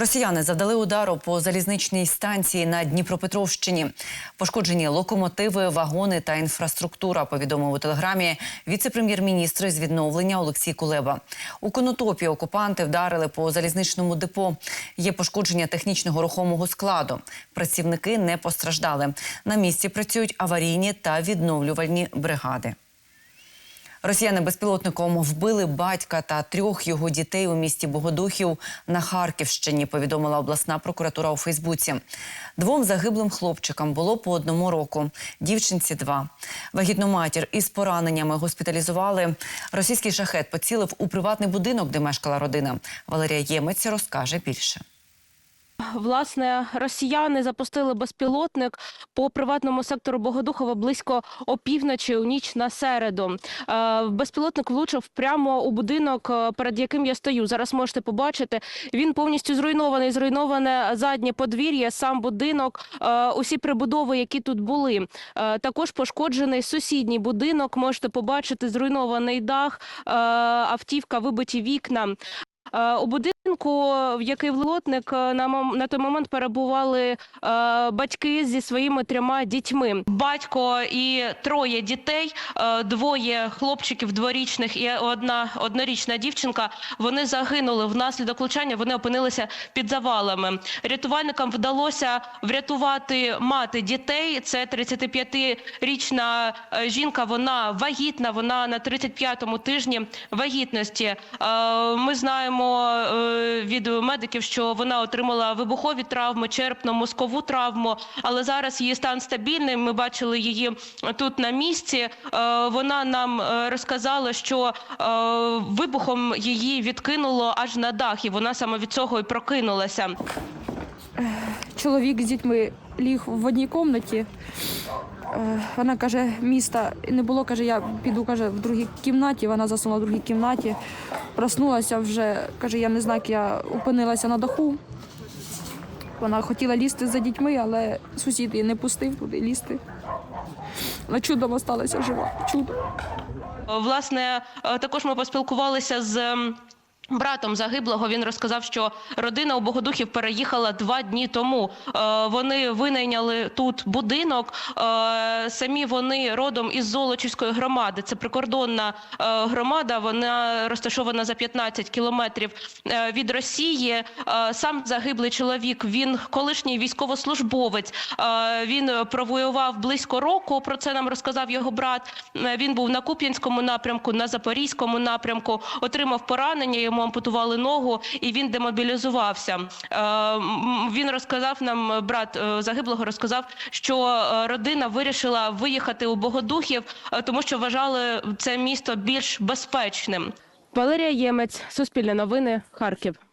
Росіяни завдали удару по залізничній станції на Дніпропетровщині. Пошкоджені локомотиви, вагони та інфраструктура. Повідомив у телеграмі віце-прем'єр-міністр з відновлення Олексій Кулеба. У Конотопі окупанти вдарили по залізничному депо. Є пошкодження технічного рухомого складу. Працівники не постраждали. На місці працюють аварійні та відновлювальні бригади. Росіяни безпілотником вбили батька та трьох його дітей у місті Богодухів на Харківщині. Повідомила обласна прокуратура у Фейсбуці. Двом загиблим хлопчикам було по одному року. Дівчинці два. Вагітну матір із пораненнями госпіталізували. Російський шахет поцілив у приватний будинок, де мешкала родина. Валерія Ємець розкаже більше. Власне, росіяни запустили безпілотник по приватному сектору Богодухова близько опівночі у ніч на середу. Е, Безпілотник влучив прямо у будинок, е, перед яким я стою. Зараз можете побачити. Він повністю зруйнований. Зруйноване заднє подвір'я, сам будинок, е, усі прибудови, які тут були. Також пошкоджений сусідній будинок. Можете побачити зруйнований дах, автівка, вибиті вікна. У будинку, в який влотник е, на на той момент перебували е, батьки зі своїми трьома дітьми. Батько і троє дітей, е, двоє хлопчиків дворічних і одна однорічна дівчинка. Вони загинули внаслідок влучання. Вони опинилися під завалами. Рятувальникам вдалося врятувати мати дітей. Це 35-річна е, жінка. Вона вагітна. Вона на 35-му тижні вагітності. Ми знаємо від медиків, що вона отримала вибухові травми, черепно-мозкову травму, але зараз її стан стабільний. Ми бачили її тут на місці. Е, Вона нам е, розказала, що е, вибухом її відкинуло аж на дах, і вона саме від цього і прокинулася. чоловік з дітьми ліг в одній кімнаті. Е, Вона каже, міста не було, каже, я піду каже, в другій кімнаті. Вона заснула в другій кімнаті. Проснулася вже, каже, я не знаю, я опинилася на даху. Вона хотіла лізти за дітьми, але сусід її не пустив туди лізти. Вона чудом осталася жива. Чудом. Власне, е, також ми поспілкувалися з. Братом загиблого він розказав, що родина у Богодухів переїхала два дні тому. Е, Вони винайняли тут будинок. Е, Самі вони родом із Золочівської громади. Це прикордонна е, громада. Вона розташована за 15 кілометрів від Росії. Сам загиблий чоловік. Він колишній військовослужбовець. Він провоював близько року. Про це нам розказав його брат. Він був на Куп'янському напрямку, на Запорізькому напрямку. Отримав поранення. Йому ампутували ногу, і він демобілізувався. Е, Він розказав нам, брат е, загиблого розказав, що е, родина вирішила виїхати у Богодухів, е, тому що вважали це місто більш безпечним. Валерія Ємець, Суспільне новини, Харків.